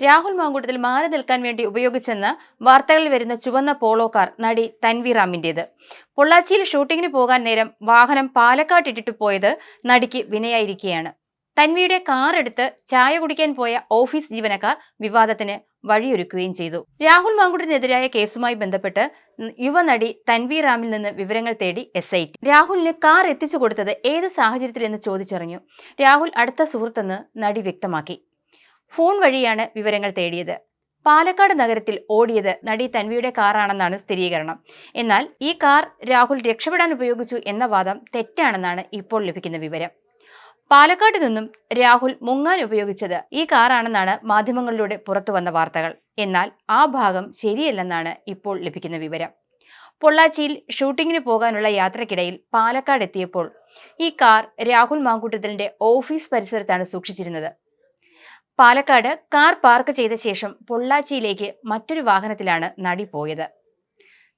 രാഹുൽ മാങ്കൂട്ടത്തിൽ മാറി നിൽക്കാൻ വേണ്ടി ഉപയോഗിച്ചെന്ന് വാർത്തകളിൽ വരുന്ന ചുവന്ന പോളോ കാർ നടി തൻവീറാമിന്റേത് പൊള്ളാച്ചിയിൽ ഷൂട്ടിങ്ങിന് പോകാൻ നേരം വാഹനം പാലക്കാട്ടിട്ടിട്ട് പോയത് നടിക്ക് വിനയായിരിക്കുകയാണ് തൻവിയുടെ കാർ എടുത്ത് ചായ കുടിക്കാൻ പോയ ഓഫീസ് ജീവനക്കാർ വിവാദത്തിന് വഴിയൊരുക്കുകയും ചെയ്തു. രാഹുൽ മാങ്കുട്ടിനെതിരായ കേസുമായി ബന്ധപ്പെട്ട് യുവനടി തൻവി റാമിൽ നിന്ന് വിവരങ്ങൾ തേടി എസ് ഐ ടി. രാഹുലിന് കാർ എത്തിച്ചു കൊടുത്തത് ഏത് സാഹചര്യത്തിലെന്ന് ചോദിച്ചറിഞ്ഞു. രാഹുൽ അടുത്ത സുഹൃത്തെന്ന് നടി വ്യക്തമാക്കി. ഫോൺ വഴിയാണ് വിവരങ്ങൾ തേടിയത്. പാലക്കാട് നഗരത്തിൽ ഓടിയത് നടി തൻവിയുടെ കാറാണെന്നാണ് സ്ഥിരീകരണം. എന്നാൽ ഈ കാർ രാഹുൽ രക്ഷപ്പെടാൻ ഉപയോഗിച്ചു എന്ന വാദം തെറ്റാണെന്നാണ് ഇപ്പോൾ ലഭിക്കുന്ന വിവരം. പാലക്കാട് നിന്നും രാഹുൽ മുങ്ങാൻ ഉപയോഗിച്ചത് ഈ കാറാണെന്നാണ് മാധ്യമങ്ങളിലൂടെ പുറത്തു വന്ന വാർത്തകൾ. എന്നാൽ ആ ഭാഗം ശരിയല്ലെന്നാണ് ഇപ്പോൾ ലഭിക്കുന്ന വിവരം. പൊള്ളാച്ചിയിൽ ഷൂട്ടിങ്ങിന് പോകാനുള്ള യാത്രക്കിടയിൽ പാലക്കാട് എത്തിയപ്പോൾ ഈ കാർ രാഹുൽ മാങ്കൂട്ടത്തിലിന്റെ ഓഫീസ് പരിസരത്താണ് സൂക്ഷിച്ചിരുന്നത്. പാലക്കാട് കാർ പാർക്ക് ചെയ്ത ശേഷം പൊള്ളാച്ചിയിലേക്ക് മറ്റൊരു വാഹനത്തിലാണ് നടി പോയത്.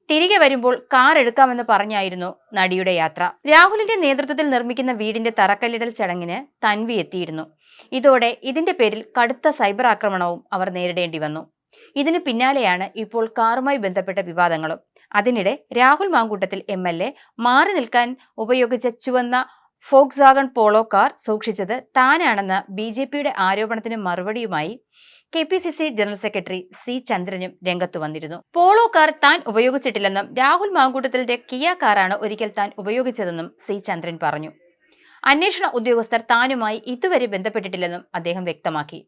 തിരികെ വരുമ്പോൾ കാർ എടുക്കാമെന്ന് പറഞ്ഞായിരുന്നു നടിയുടെ യാത്ര. രാഹുലിന്റെ നേതൃത്വത്തിൽ നിർമ്മിക്കുന്ന വീടിന്റെ തറക്കല്ലിടൽ ചടങ്ങിന് തൻവി എത്തിയിരുന്നു. ഇതോടെ ഇതിന്റെ പേരിൽ കടുത്ത സൈബർ ആക്രമണവും അവർ നേരിടേണ്ടി വന്നു. ഇതിനു പിന്നാലെയാണ് ഇപ്പോൾ കാറുമായി ബന്ധപ്പെട്ട വിവാദങ്ങളും. അതിനിടെ രാഹുൽ മാങ്കൂട്ടത്തിൽ എം മാറി നിൽക്കാൻ ഉപയോഗിച്ച ചുവന്ന ഫോക്സാഗൺ പോളോ കാർ സൂക്ഷിച്ചത് താനാണെന്ന ബി ജെ പിയുടെ ആരോപണത്തിന് മറുപടിയുമായി K P C C general secretary C ചന്ദ്രനും രംഗത്തു വന്നിരുന്നു. പോളോ കാർ താൻ ഉപയോഗിച്ചിട്ടില്ലെന്നും രാഹുൽ മാങ്കൂട്ടത്തിലെ കിയ കാറാണ് ഒരിക്കൽ താൻ ഉപയോഗിച്ചതെന്നും സി ചന്ദ്രൻ പറഞ്ഞു. അന്വേഷണ ഉദ്യോഗസ്ഥർ താനുമായി ഇതുവരെ ബന്ധപ്പെട്ടിട്ടില്ലെന്നും അദ്ദേഹം വ്യക്തമാക്കി.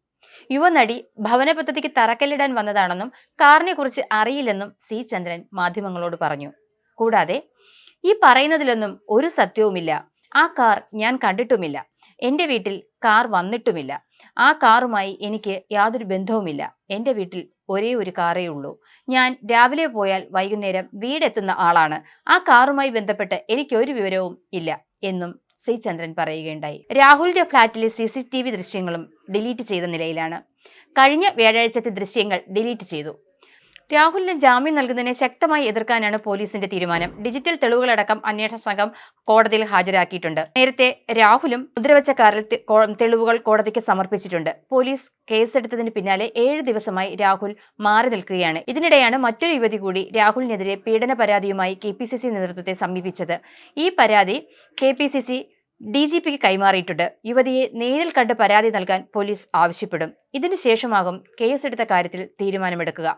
യുവനടി ഭവന പദ്ധതിക്ക് തറക്കല്ലിടാൻ വന്നതാണെന്നും കാറിനെക്കുറിച്ച് അറിയില്ലെന്നും സി ചന്ദ്രൻ മാധ്യമങ്ങളോട് പറഞ്ഞു. കൂടാതെ ഈ പറയുന്നതിലൊന്നും ഒരു സത്യവുമില്ല. ആ കാർ ഞാൻ കണ്ടിട്ടുമില്ല. എന്റെ വീട്ടിൽ കാർ വന്നിട്ടുമില്ല. ആ കാറുമായി എനിക്ക് യാതൊരു ബന്ധവുമില്ല. എന്റെ വീട്ടിൽ ഒരേ ഒരു കാറേ ഉള്ളൂ. ഞാൻ രാവിലെ പോയാൽ വൈകുന്നേരം വീടെത്തുന്ന ആളാണ്. ആ കാറുമായി ബന്ധപ്പെട്ട് എനിക്കൊരു വിവരവും ഇല്ല എന്നും സി ചന്ദ്രൻ പറയുകയുണ്ടായി. രാഹുലിന്റെ ഫ്ലാറ്റിലെ സി സി ടി വി ദൃശ്യങ്ങളും ഡിലീറ്റ് ചെയ്ത നിലയിലാണ്. കഴിഞ്ഞ വ്യാഴാഴ്ചത്തെ ദൃശ്യങ്ങൾ ഡിലീറ്റ് ചെയ്തു. രാഹുലിന് ജാമ്യം നൽകുന്നതിനെ ശക്തമായി എതിർക്കാനാണ് പോലീസിന്റെ തീരുമാനം. ഡിജിറ്റൽ തെളിവുകളടക്കം അന്വേഷണ സംഘം കോടതിയിൽ ഹാജരാക്കിയിട്ടുണ്ട്. നേരത്തെ രാഹുലും മുദ്രവച്ച കാറിൽ തെളിവുകൾ കോടതിക്ക് സമർപ്പിച്ചിട്ടുണ്ട്. പോലീസ് കേസെടുത്തതിന് പിന്നാലെ ഏഴ് ദിവസമായി രാഹുൽ മാറി നിൽക്കുകയാണ്. ഇതിനിടെയാണ് മറ്റൊരു യുവതി കൂടി രാഹുലിനെതിരെ പീഡന പരാതിയുമായി കെ പി സി സി നേതൃത്വത്തെ സമീപിച്ചത്. ഈ പരാതി K P C C D G പിക്ക് കൈമാറിയിട്ടുണ്ട്. യുവതിയെ നേരിൽ കണ്ട് പരാതി നൽകാൻ പോലീസ് ആവശ്യപ്പെടും. ഇതിനുശേഷമാകും കേസെടുത്ത കാര്യത്തിൽ തീരുമാനമെടുക്കുക.